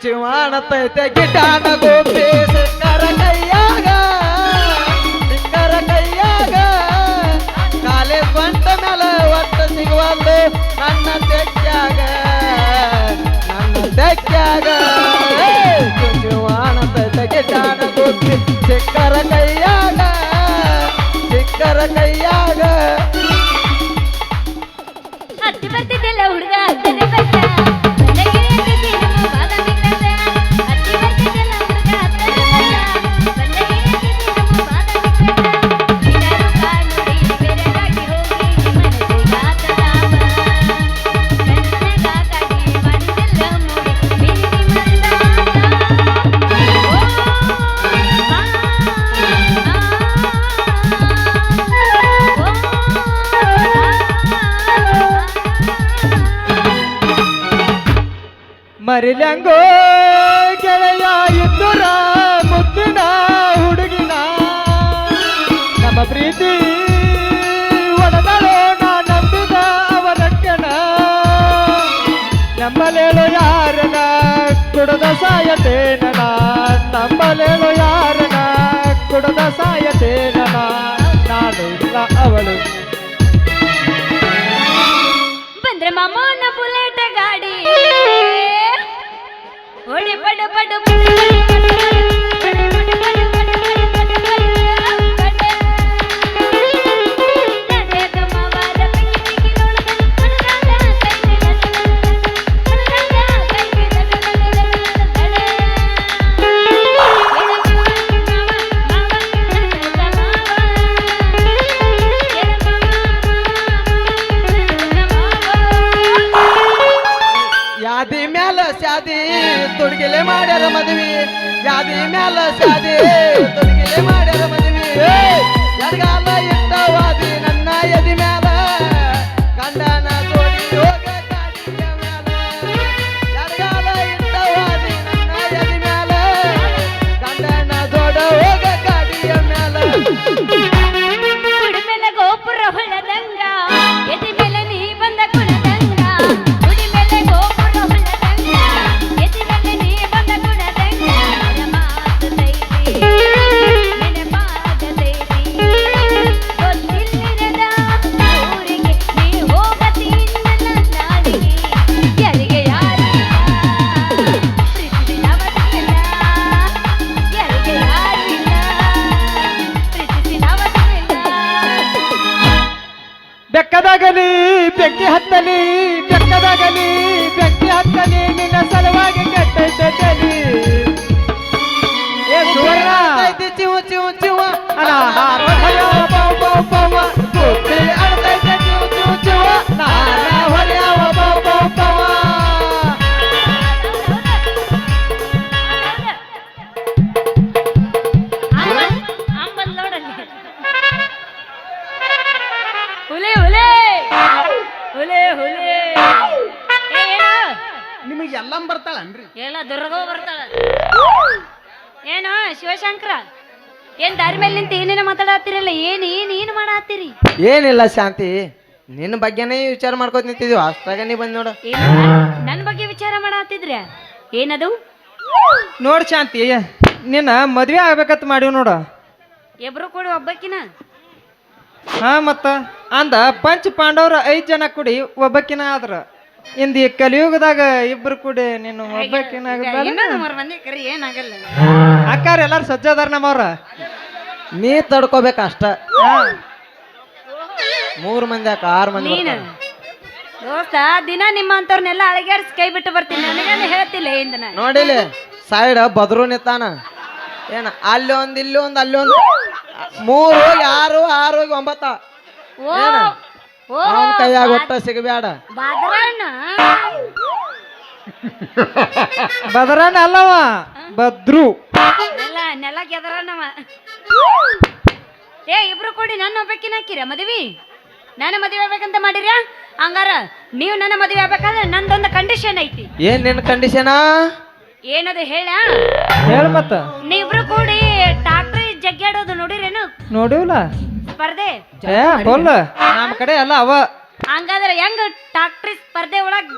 ಚುಚುವಾಣತೈತೆ ಗಿಟಾನ ಗೋಪಿ ಸಿಕ್ಕರ ಕೈಯಾಗ ಸಿಕ್ಕರ ಕೈಯಾಗ. ಕಾಲೇ ಸ್ವಂತ ಮೇಲೆ ಒತ್ತ ಸಿಗುವಲ್ದು ನನ್ನ ತೆಕ್ಕ್ಯಾಗ ನನ್ನ ತೆಕ್ಕ್ಯಾಗ ಚುಚುವಾಣತೈತೆ ಗಿಟಾನ ಗೋಪಿ ಸಿಕ್ಕರ ಕೈಯಾಗ. ಮರಿಲ್ಯಾಂಗೋ ಗೆಳೆಯ ಇಂದುರ ಮುದ್ದಿನ ಹುಡುಗಿನ. ನಮ್ಮ ಪ್ರೀತಿ ಒಡದಳು ನಾ ನಂಬಿದ ಅವರಕ್ಕನ ನಮ್ಮಲೇಳು ಯಾರನ ಕುಡದ ಸಾಯತೇನ ನಮ್ಮಲೇಳು ಯಾರನ ಕುಡದ ಸಾಯತೇನ படபடப்பு ಬೆಕ್ಕದಾಗಲಿ ಬೆಕ್ಕಿ ಹತ್ತಲಿ ಬೆಕ್ಕದಾಗಲಿ ಬೆಕ್ಕಿ ಹತ್ತಲಿ ನಿನ್ನ ನಿಮಗೆ ಎಲ್ಲಂ ಬರ್ತಾಳನ್ರಿ. ಎಲ್ಲ ದುರ್ಗೋ ಬರ್ತಾಳ. ಏನು ಶಿವಶಂಕರ? ಏನ್ ದಾರಿ ಮೇಲೆ ನಿಂತು ಏನೇನು ಮಾತಾಡತ್ತೀರಲ್ಲ ಏನ್ ಏನ್ ಏನ್ ಮಾಡತ್ತೀರಿ ಏನಿಲ್ಲ ಶಾಂತಿ ನಿನ್ನ ಬಗ್ಗೆನೇ ವಿಚಾರ ಮಾಡ್ಕೊತ ನಿಂತಿದೀವಿ. ಅಷ್ಟಾಗ ನೀ ಬಂದ್ ನೋಡು. ಏನು ನನ್ನ ಬಗ್ಗೆ ವಿಚಾರ ಮಾಡತ್ತಿದ್ರ ಏನದು? ನೋಡ್ ಶಾಂತಿ ನಿನ್ನ ಮದ್ವೆ ಆಗ್ಬೇಕಂತ ಮಾಡಿವ್ ನೋಡು. ಇಬ್ರು ಕೂಡ ಒಬ್ಬಕಿನ. ಹಾ ಮತ್ತ ಅಂದ ಪಂಚ ಪಾಂಡವ್ರ ಐದ್ ಜನ ಕೂಡಿ ಒಬ್ಬಕಿನ ಆದ್ರ. ಇಂದ ಈ ಕಲಿಯುಗದಾಗ ಇಬ್ರು ಕೂಡಿ ನೀನು ಒಬ್ಬಕಿನ ಇನ್ನೊಂದು ಮೂರು ಮಂದಿ ಕರಿ ಏನಾಗಲ್ಲ. ಅಕ್ಕಾರ ಎಲ್ಲಾರು ಸಜ್ಜದಾರ ನಮ್ಮವ್ರ? ನೀ ತಡ್ಕೋಬೇಕ ಅಷ್ಟ. ಮೂರ್ ಮಂದಿ ಅಕ್ಕ ಆರ್ ಮಂದಿ ನೀನು? ದೋಸ್ತ ದಿನ ನಿಮ್ಮಂತವ್ರನ್ನೆಲ್ಲ ಅಳಗ್ಯಾಡ್ಸಿ ಕೈ ಬಿಟ್ಟು ಬರ್ತೀನಿ. ನನಗೇನು ಹೇಳ್ತಿಲ್ಲ ಹಿಂದನ ನೋಡಿಲಿ ಸೈಡ್ ಬದ್ರು ನಿತ್ತಾನ ಏನ ಅಲ್ಲಿ ಒಂದ್ ಇಲ್ಲಿ ಒಂದ್ ಅಲ್ಲಿ ಒಂದ್. ಮೂರು ಹೋಗಿ ಆರು ಆರು ಹೋಗಿ ಒಂಬತ್ತ. ಓ ಅವನ ಕೈಯಾಗ ಒಟ್ಟ ಸಿಗಬೇಡ. ಬಾದ್ರಣ್ಣ ಬದರನ ಅಲ್ಲವ ಬದ್ರು. ಎಲ್ಲ ನೆಲ ಗೆದರಣ್ಣವ ಏ ಇಬ್ರು ಕೂಡಿ ನನ್ನ ಒಬ್ಬಾಕಿನ ಹಾಕಿರ ಮದ್ವಿ. ನನ್ನ ಮದುವೆ ಆಗ್ಬೇಕಂತ ಮಾಡಿರ ಹಂಗಾರ ನೀವು ನನ್ನ ಮದುವೆ ಆಗ್ಬೇಕಂದ್ರೆ ನಂದೊಂದು ಕಂಡೀಷನ್ ಐತಿ. ಏನ್ ನಿನ್ ಕಂಡೀಷನಾ ಏನದು ಹೇಳ? ಹೇಳ ಮತ್ತ. ನೀವಿಬ್ರು ಕೂಡಿ ಟ್ರಾಕ್ಟರ್ ಜಗ್ಗಾಡೋದು ನೋಡಿರೇನು? ನೋಡಿವಲ್ಲ ಸ್ಪರ್ಧೆ? ಏ ನಮ್ಮ ಕಡೆ ಎಲ್ಲ ಅವ. ಹಂಗಾದ್ರೆ ಹೆಂಗ್ ಡಾಕ್ಟ್ರಿ ಸ್ಪರ್ಧೆ ಒಳಗ್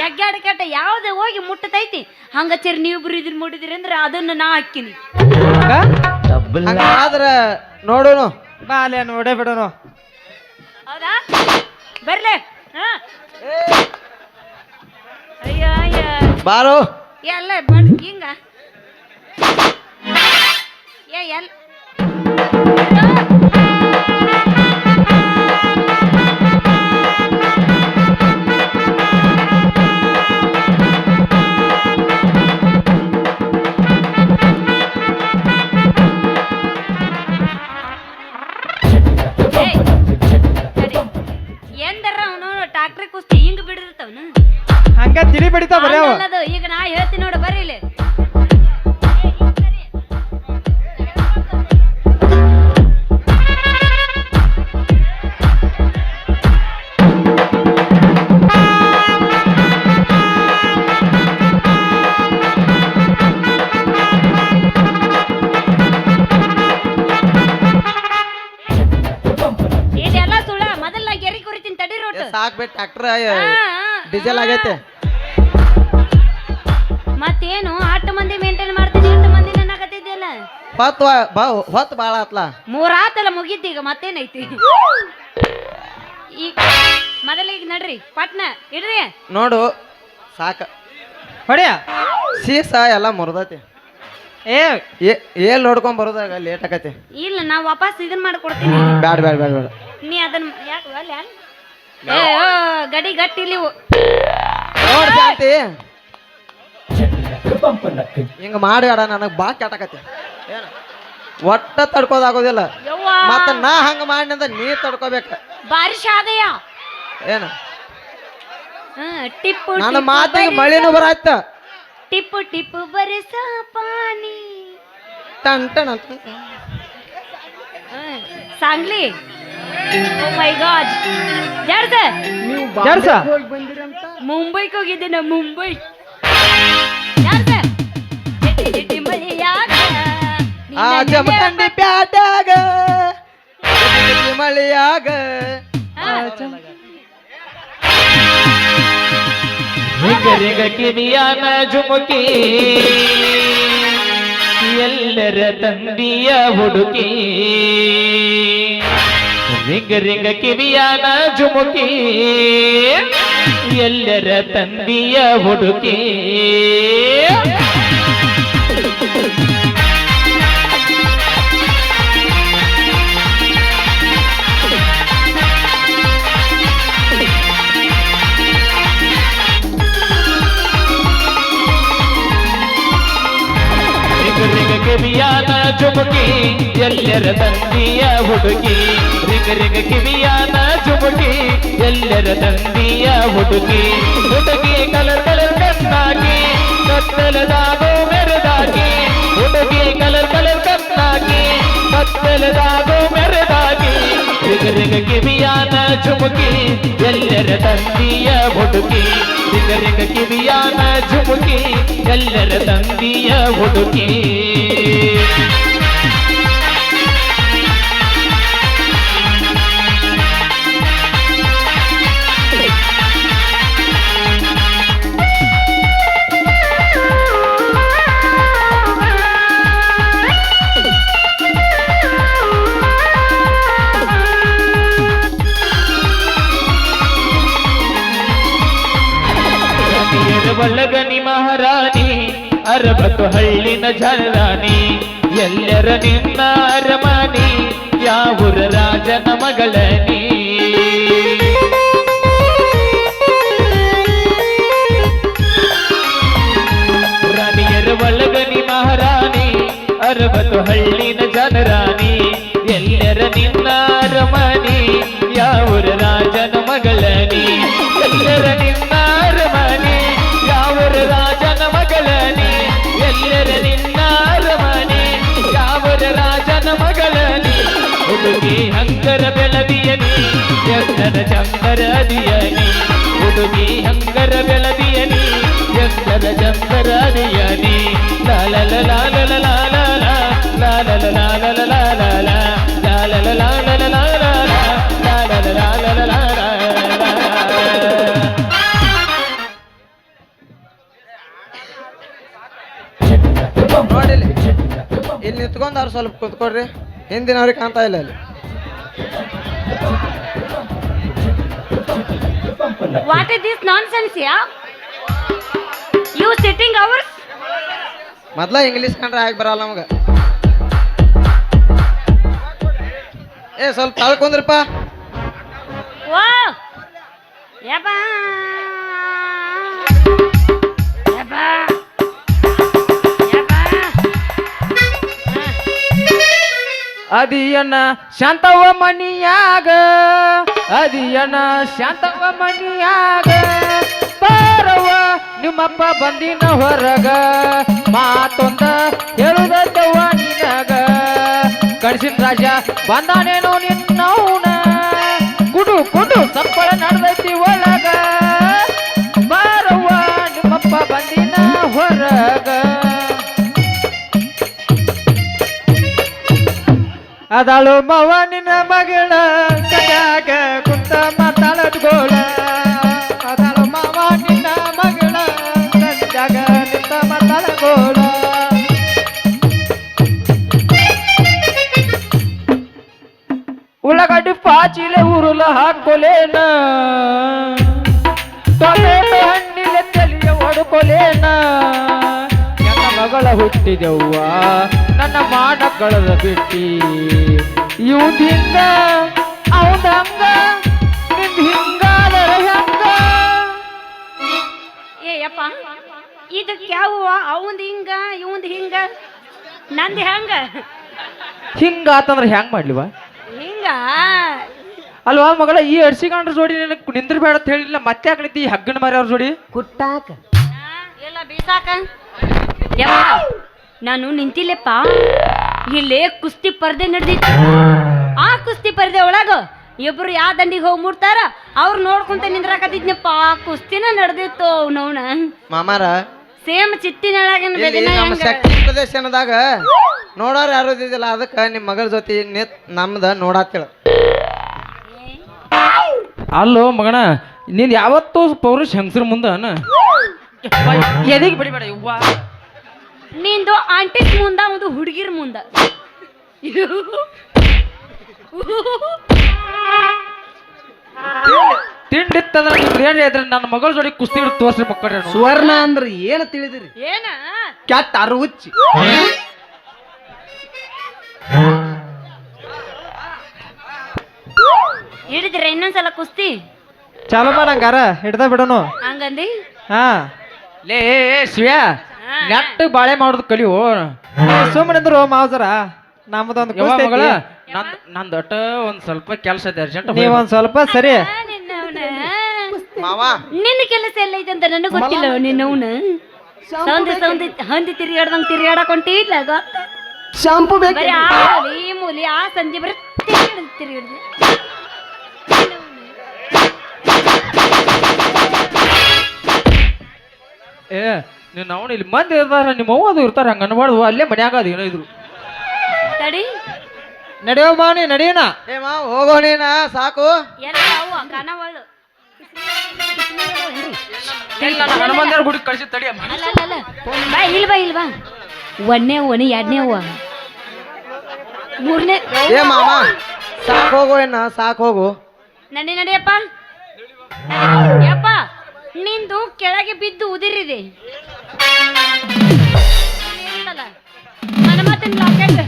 ಜಗ್ಗಾಡಕಟ್ಟ ಯಾವ್ದು ಹೋಗಿ ಮುಟ್ಟತೈತಿ? ಹಂಗ ನೀವು ಇಬ್ರು ಇದ್ರ ಮುಟ್ಟಿದಿರಿ ಅಂದ್ರೆ ಅದನ್ನ ನಾ ಹಾಕಿನಿ ಹಂಗಾದ್ರ ನೋಡುನು. ಬಾಲೆ ನೋಡೇ ಬಿಡೋನು. ಹೌದಾ? ಬರ್ಲೆ. ಹಾ. ಅಯ್ಯ ಅಯ್ಯ. ಬಾರೋ ಎಲ್ಲ ಬನ್ ಹಿಂಗ. ಏ ಎಲ್? ತಿಳಿ ಬಡಿತಾ ಬರ ಈಗ ನಾ ಹೇಳ್ತೀನಿ ನೋಡು ಬರ್ರಿ ಇಲ್ಲಿ. ಇದೆಲ್ಲ ಸುಳ್ಳ ಮೊದಲ ಗೆರಿ ಕುರಿತೀನಿ ತಡಿ ರೋಟ್ ಸಾಕ್ ಬಿಟ್ಟು ಟ್ರ್ಯಾಕ್ಟರ್ ಡೀಸೆಲ್ ಆಗೈತೆ. ಮಂದಿ ಮೇಂಟೈನ್ ಮಾಡ್ತೀನಿ ಎಂಟು ಮಂದಿ ನೆನಕತ್ತಿದ್ಯಲ್ಲ ಹೊತ್ತು ಬಾ ಹೊತ್ತು ಭಾಳ ಆತ್ಲ? ಮೂರಾತಲ್ಲ ಆತಲ್ಲ ಈಗ ಮತ್ತೇನೈತಿ? ಈಗ ಮೊದಲಿಗೆ ನಡ್ರಿ ಪಟ್ನ ಇಡ್ರಿ ನೋಡು ಸಾಕ. ಹೊಡಿಯ. ಸೀಸ ಎಲ್ಲ ಮುರಿದೈತಿ. ಏ ಏಲ್ ನೋಡ್ಕೊಂಡ್ ಬರೋದಾಗ ಲೇಟ್ ಆಕತಿ. ಇಲ್ಲ ನಾ ವಾಪಸ್ ಇದನ್ ಮಾಡ್ಕೊಡ್ತೀನಿ. ಬ್ಯಾಡ ಬ್ಯಾಡ ಬ್ಯಾಡ ಬ್ಯಾಡ. ನೀ ಅದನ್ನ ಯಾಕೆ ಅಲ್ಲ ಏ ಓ, ಗಡಿ ಗಟ್ಟಿ ಹಿಂಗ ಮಾಡಿ ಅಡ ನನಗೆ ಬಾ ಕೆಟಕತಿ ಏನು? ಒಟ್ಟ ತಡ್ಕೋದಾಗೋದಿಲ್ಲ. ಮತ್ತ ನಾ ಹಂಗ ಮಾಡಿನಂದ ನೀ ತಡ್ಕೋಬೇಕ. ಬಾರಿ ಶಾದಯ. ಏನು? ಟಿಪ್ಪು ನನ್ನ ಟಿಪ್ಪು ಮಾತಿಗೆ ಬರತ್ತ. ಬರಾಯ್ತ ಟಿಪ್ಪು ಟಿಪ್ಪು ಬರಿಸ ಪಾನಿ ಟನ್ ಸಾಂಗ್ಲಿ. Oh ಓ ಮುಂಬೈಗೆ ಹೋಗಿದ್ದೆ ನಾ ಮುಂಬೈ. ಆ ಜಮಖಂಡಿ ಪ್ಯಾಟ್ಯಾಗ ಮಳಿಯಾಗ ಹಾ. ರಿಂಗ ರಿಂಗ ಕಿವಿಯಾನ ಜುಮುಕಿ ಎಲ್ಲರ ತಂದಿಯ ಹುಡುಕಿ ರಿಂಗ ರಿಂಗ ಕಿವಿಯಾನ ಜುಮುಕಿ ಎಲ್ಲರ ತಂದಿಯ ಹುಡುಕಿ ರಿಂಗ ಚುಮುಕಿ ಎಲ್ಲರ ತಂದಿಯ ಹುಡುಗಿ. ರಿಗ ರಿಗ ಕಿವಿಯಾದ ಜುಮುಕಿ, ಎಲ್ಲರ ತಂದಿಯ ಹುಡುಗಿ. ಹುಡುಗಿ ಕಲರ್ ಕಲರ್ ಕತ್ತಾಗಿ ಕತ್ತಲದಾಗೋ ಮೆರೆದಾಗಿ ಹುಡುಗಿ ಕಲರ್ ಕಲರ್ ಕತ್ತಾಗಿ ಕತ್ತಲದಾಗೋ ಮೆರೆದಾಗಿ ಸಿಗರಿಗೆ ಕಿವಿಯಾನ ಝುಮುಕಿ ಎಲ್ಲರ ತಂದಿಯ ಹುಡುಕಿ. ಸಿಗರಿಗೆ ಕಿವಿಯಾನ ಝುಮುಕಿ ಎಲ್ಲರ ತಂದಿಯ ಹುಡುಕಿ. ಅರಬತ್ತು ಹಳ್ಳಿನ ಜನರಾಣಿ ಎಲ್ಲರ ನಿನ್ನ ಅರಮಾನಿ ಯಾವೂರ ರಾಜನ ಮಗಳನಿ? ರಾಣಿಯರ ಒಳಗನಿ ಮಹಾರಾಣಿ ಅರಬತ್ತು ಹಳ್ಳಿನ ಜನರಾಣಿ, ಎಲ್ಲರ ನಿನ್ನ ಅರಮನಿ ಚಂದರ ಚಂದರ ದಿಯನಿ ಹುಡುಗಿ ಹಂಗರ ಬೆಳದಿಯನಿ ಚಂದರ ಚಂದರ ದಿಯನಿ ಲಾಲ ಲಾಲ ಲಾಲ ಲಾಲ ಲಾಲ ಲಾಲ ಲಾಲ ಲಾಲ ಇಲ್ಲಿ ನಿಂತ್ಕೊಂಡು ಅವ್ರು ಸ್ವಲ್ಪ ಕುತ್ಕೊಡ್ರಿ ಹಿಂದಿನವ್ರಿಗೆ ಕಾಣ್ತಾ ಇಲ್ಲ ಅಲ್ಲಿ what is this nonsense yeah you sitting hours ಮೊದ್ಲ ಇಂಗ್ಲೀಷ್ ಕಂಡ್ರೆ ಆಗಿ ಬರಲ್ಲ ನಮಗೆ. ಏ ಸ್ವಲ್ಪ ತಳ್ಕೊಂದ್ರಪ್ಪ ಓ ಯಪ್ಪ ಯಪ್ಪ ಯಪ್ಪ ಅದಿಯನ ಶಾಂತವ ಮನಿಯಾಗ ಅದಿಯನ ಶಾಂತವ ಮನಿಯಾಗ ಬಾರವ ನಿಮ್ಮಪ್ಪ ಬಂದಿನ ಹೊರಗ, ಮಾತೊಂದ ಹೇಳುದವ್ವ ನಿನಗ. ಕಡಿಸಿನ ರಾಜ, ಬಂದಾನೇನೋ ನಿನ್ನೌನ ಕುಡು ಕುಡು ಸಪ್ಪಳ ನಡೆದೈತಿ ಒಳಗ. ಬಾರವ್ವ ನಿಮ್ಮಪ್ಪ ಬಂದಿನ ಹೊರಗ. ಅದಾಳು ಮವ ನಿನ್ನ ಮಗಳ ಸಯಾಗ ಹಾಕೊಲೇನ? ಟೊಮೆಟೊ ಹಣ್ಣಿನ ತಲೆಯ ಒಡ್ಕೊಲೇನ ನನ್ನ ಮಗಳ ಹುಟ್ಟಿದೆವ್ವ ನನ್ನ ಮಾಡ ಕಳದ ಬಿಟ್ಟಿ. ಇವ್ದ ಹಿಂಗ ಅವದ ಹಂಗ? ನಿಂದ ಹಿಂಗಾದರ ಹಂಗ? ಏಯಪ್ಪ ಯಪ್ಪ ಇದಕ್ಕೆ ಯಾವ ಅವಂದ್ ಹಿಂಗ ಇವಂದ ಹಿಂಗ? ನಂದು ಹೆಂಗ? ಹಿಂಗ ಆತಂದ್ರೆ ಹೆಂಗ್ ಮಾಡ್ಲಿವ? ಹಿಂಗ? ಅಲ್ವಾ ಮಗಳ ಈ ಅರ್ಸಿಕೊಂಡ್ರ ಜೋಡಿ ನಿನಗೆ ನಿಂದ್ರ ಬೇಡ ಅಂತ ಹೇಳಿಲ್ಲ ಮತ್ತೆ ಯಾಕೆ ಈ ಹಗ್ಗನ ಮಾರಿ ಅವ್ರ ಜೋಡಿ? ಕುಟ್ಟಾಕ. ಇಲ್ಲ ಬೀಸಾಕ? ನಾನು ನಿಂತಿಲ್ಲಪ್ಪ. ಇಲ್ಲೇ ಕುಸ್ತಿ ಪರದೆ ನಡೆದಿತ್ತು. ಆ ಕುಸ್ತಿ ಪರದೆ ಒಳಗ ಇಬ್ರು ಯಾವ ದಂಡಿಗೆ ಹೋಗಿ ಮುಟ್ತಾರ? ಅವ್ರು ನೋಡ್ಕೊಂತ ನಿಂದ್ರಾಕತ್ತಿದ್ನಪ್ಪ. ಆ ಕುಸ್ತಿನ ನಡೆದಿತ್ತು ಅವನವನ. ಮಾಮಾರ ಸೇಮ್ ಚಿತ್ತಿನೊಳಗಿನ ಇಲ್ಲಿ ಬೆದಿನ ನಮ್ಮ ಹೆಂಗ? ಶಕ್ತಿ ಪ್ರದರ್ಶನದಾಗ ನೋಡೋರು ಯಾರು ಇದ್ದಿದ್ದಿಲ್ಲ ಅದಕ್ಕೆ ನಿಮ್ಮ ಮಗಳ ಜೊತೆ ನಿತ್ ನಮ್ದ ನೋಡಾತಿಳ. ಅಲ್ಲೋ ಮಗಣ ನೀನ್ ಯಾವತ್ತೂ ಪೌರುಷ ಹೆಂಗಸ್ರ ಮುಂದ ಎದಿಗೆ ಬಿಡಿಬೇಡ ಇವ್ವ ನಿಂದು ಆಂಟಿಸ್ ಮುಂದ ಒಂದು ಹುಡುಗಿರ್ ಮುಂದ. ತಿಂಡಿತ್ತಂದ್ರ ಏನ್ ಇದ್ರೆ ನನ್ನ ಮಗಳ ಜೋಡಿ ಕುಸ್ತಿ ಹಿಡಿದು ತೋರ್ಸ್ರಿ ಮಕ್ಕಳ. ಸುವರ್ಣ ಅಂದ್ರೆ ಏನು ತಿಳಿದಿರಿ? ಏನ? ಕ್ಯಾಟ್ ಅರುವುಚ್ಚಿ ಹಿಡಿದ್ರೆ ಇನ್ನೊಂದ್ಸಲ ಕುಸ್ತಿ. ಚಾಲು ಮಾಡಂಗಾರ ಹಿಡ್ದ ಬಿಡೋನು. ಹಂಗಂದಿ? ಹಾ. ಲೇ ಶಿವ್ಯಾ ನೆಟ್ ಬಾಳೆ ಮಾಡೋದು ಕಲಿಯೋ. ಸುಮ್ಮನಿದ್ರು ಮಾವಸರ ನಮ್ದೊಂದು ಕುಸ್ತಿ ಮಗಳ ನಂದ್ ನಂದ್ ಒಟ್ಟ ಒಂದ್ ಸ್ವಲ್ಪ ಕೆಲಸ ಇದೆ ಅರ್ಜೆಂಟ್ ನೀವೊಂದ್ ಸ್ವಲ್ಪ ಸರಿ. ಆ, ನಿನ್ನವ್ನ. ಮಾವ. ನಿನ್ನ ಕೆಲಸ ಎಲ್ಲ ಇದೆ ಅಂತ ನನಗೆ ಗೊತ್ತಿಲ್ಲ ನಿನ್ನವನ. ಸೌಂದಿ ಸೌಂದಿ ಹಂದಿ ತಿರುಗಾಡ್ದಂಗ್ ತಿರುಗಾಡಕೊಂಟಿ ಇಲ್ಲ ಗೊತ್ತ ಶಾಂಪು ಬೇಕು ಬರೀ ಆ ಮೂಲಿ ಮೂಲಿ ಆ ಸಂಧಿ ಬರೀ ತಿರುಗಾಡ್ ತಿರುಗಾಡ್ದು. ಏ ನೀನ್ ಅವನು ಇಲ್ಲಿ ಮಂದಿ ಇರ್ತಾರ ನಿಮ್ಮ ಅವ್ವ ಅದು ಇರ್ತಾರ ಹಂಗ ಅನ್ಬಾರ್ದು ಅಲ್ಲೇ ಮನ್ಯಾಗ ಅದು ಏನೋ ಇದ್ರು. ತಡಿ. ನಡೆಯೋ ನೀ ನಡೆಯೋಣ. ಏ ಮಾ ಹೋಗೋ ನೀನ ಸಾಕು. ಎಲ್ಲ ಅವು ಕನವಳು. ಇಲ್ಲ ನಾನು ಹನುಮಂತರ ಗುಡಿ ಕಳ್ಸಿ ತಡಿ ಅಮ್ಮ. ಅಲ್ಲ ಅಲ್ಲ ಅಲ್ಲ. ಬಾ ಇಲ್ಲಿ ಬಾ ಇಲ್ಲಿ ಬಾ. ಒಂದನೇ ಒನಿ ಎರಡನೇ ಅವ್ವ ಮೂರನೇ. ಏ ಮಾಮ ಸಾಕು ಹೋಗೋ ಏನ ಸಾಕು ಹೋಗು. ನಡಿ ನಡಿಯಪ್ಪ ಯಪ್ಪ. ನಿಂದು ಕೆಳಗೆ ಬಿದ್ದು ಉದಿರಿದೆ. ಮನ್ಮಥನ್ ಲಾಕೆಟ್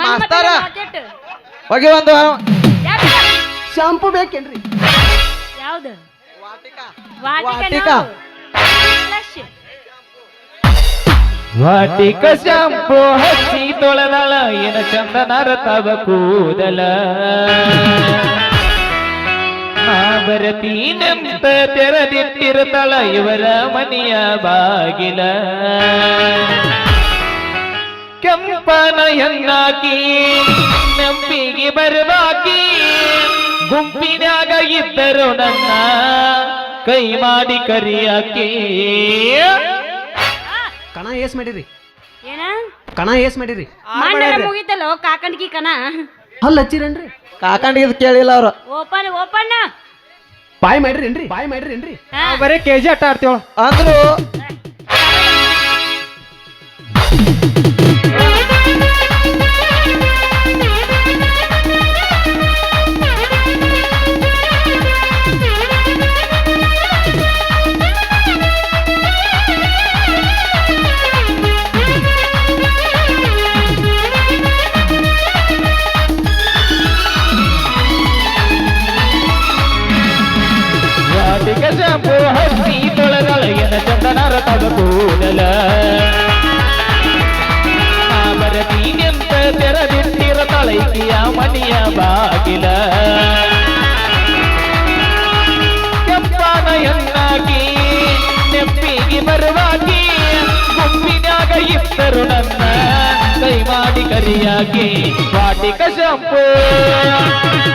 ಮಾಸ್ತರ. ಲಾಕೆಟ್ ಹೋಗಿ ಒಂದು ಶಾಂಪು ಬೇಕೇನ್ರಿ? ಯಾವ್ದು? ವಾಟಿಕ. ವಾಟಿಕ. ವಾಟಿಕ ಶಾಂಪು ಹಚ್ಚಿ ತೊಳೆದಳ ಏನ ಚಂದನರ ತವ ಕೂದಲ. ಭಾರತೀನಂತ ತೆರೆದಿಟ್ಟಿರುತ್ತಳ ಇವರ ಮನೆಯ ಬಾಗಿಲ. ಕೆಂಪನ ಹೆಣ್ಣಾಕಿ ನಂಬಿಗೆ ಬರುವಾಕಿ ಗುಂಪಿನಾಗ ಇದ್ದರು ನನ್ನ ಕೈ ಮಾಡಿ ಕರಿಯಾಕಿ. ಕಣ ಏಸ್ ಮಾಡಿರಿ. ಏನ? ಕಣ ಏಸ್ ಮಾಡಿರಿ. ಮುಗಿತಲೋ ಮುಗಿತಲ್ಲ ಕಾಕಂಡ್ಕಿ ಕನ ಹಲ್ ಹಚ್ಚಿರೇನ್ರಿ? ಇದು ಕೇಳಿಲ್ಲ ಅವ್ರು. Open open. ಬಾಯ್ ಮಾಡಿರೇನ್ರಿ? ಬಾಯ್ ಮಾಡಿರೇನ್ರಿ? ಬರೀ ಕೆ ಜಿ ಅಟ್ಟ ಆಡ್ತೀವ ಅಂದ್ರು ಮಾಡಿ ಕರಿಯಾಗಿ ವಾಟಿಕ ಶಂಪು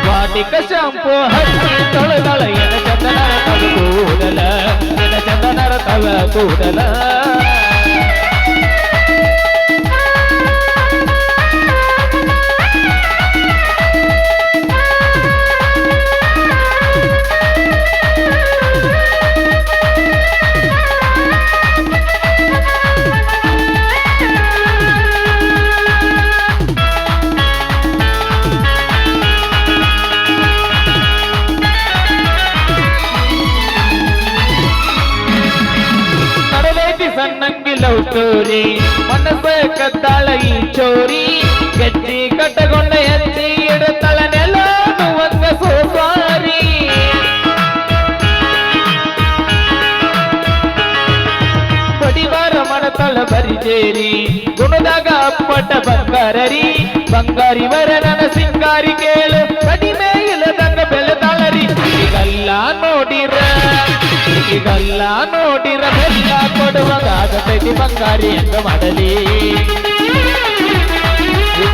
ವಾಟಿಕ ಶಂಪು, ಹಚ್ಚಿ ತೊಳೆದಳ ಎನ ಚಂದನರ ತವ ಕೂದಲ ಎನ ಚಂದನರ ತವ ಕೂದಲ. సన్నంగి లవ్ స్టోరీ మనస కత్తాళ ఈ చోరీ గట్టి కట్టగొండ ఎత్తి ఇడతల నెల నువ్వంగ సోసారి ಬಡಿವಾರ ಮನತಳ ಬರಿಜೇರಿ ಗುಣದಾಗ ಅಪ್ಪಟ ಬಂಗಾರರಿ ಬಂಗಾರಿ ವರ ನನ್ನ ಸಿಂಗಾರಿ ಕೇಳು ಕಡಿಮೆ ಇಲ್ಲದಂಗ ಬೆಲೆ ತಾಳರಿ ಇದೆಲ್ಲ ನೋಡಿರ ಇದಲ್ಲ ನೋಡಿರಬೆಲ್ಲ ಕೊಡುವಾಗ ಪ್ರತಿ ಬಂಗಾರಿ ಎಂದು ಮಾಡಲಿ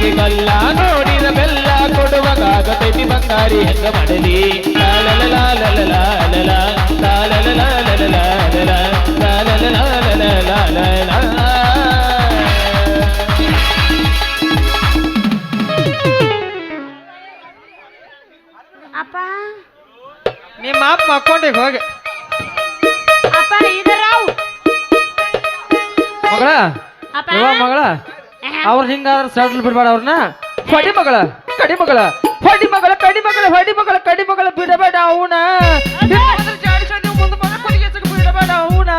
ಇದಲ್ಲ ನೋಡಿರಬೆಲ್ಲ ಕೊಡುವಾಗ ಪ್ರತಿ ಬಂಗಾರಿ ಎಂದು ಮಾಡಲಿ ನಿಮ್ಮ ಅಪ್ಪ ಅಕೌಂಟಿಗೆ ಹೋಗಿ ಮಗಳ ಯವ್ವ ಮಗಳ ಅವ್ರ ಹಿಂಗಾದ್ರೆ ಸಡಲ್ ಬಿಡಬೇಡ ಅವ್ರನ್ನ ಹೊಡಿ ಮಗಳ ಕಡಿ ಮಗಳ ಹೊಡಿ ಮಗಳ ಕಡಿ ಮಗಳ ಹೊಡಿ ಮಗಳ ಕಡಿ ಮಗಳ ಬಿಡಬೇಡ ಅವನ. ಬಿಡಬೇಡ ಅವನ.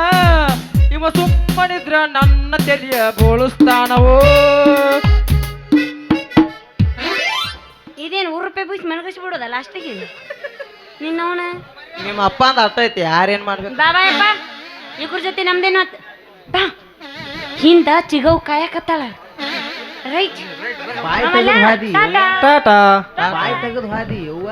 ಇವ ಸುಮ್ಮನಿದ್ರ ನನ್ನ ತೆಲಿಯ ಬೋಳಿಸ್ತಾನವೋ. ಇದೇನು ಊರು ರೂಪಾಯಿ ಬೀಸ್ ಮೆಣಗಿಸಿ ಬಿಡೋದ ಲಾಸ್ಟಿಗೆ ನಿನ್ನವನ? ನಿಮ್ಮ ಅಪ್ಪ ಅಂದ ಅರ್ಥ ಐತಿ ಯಾರೇನ್ ಮಾಡ್ಬೇಕು? ಬಾ ಬಾಯಪ್ಪ ಇವ್ರ ಜೊತೆ ನಮ್ದೇನು ಆತ್ ಬಾ. ಹಿಂದ ಚಿಗವು ಕಾಯಕತ್ತಾಳ. ರೈಟ್. ಬಾಯಿ ತೆಗೆದು ಹಾದಿ. ಟಾಟಾ. ಬಾಯಿ ತೆಗೆದು ಹಾದಿ ಯವ್ವ.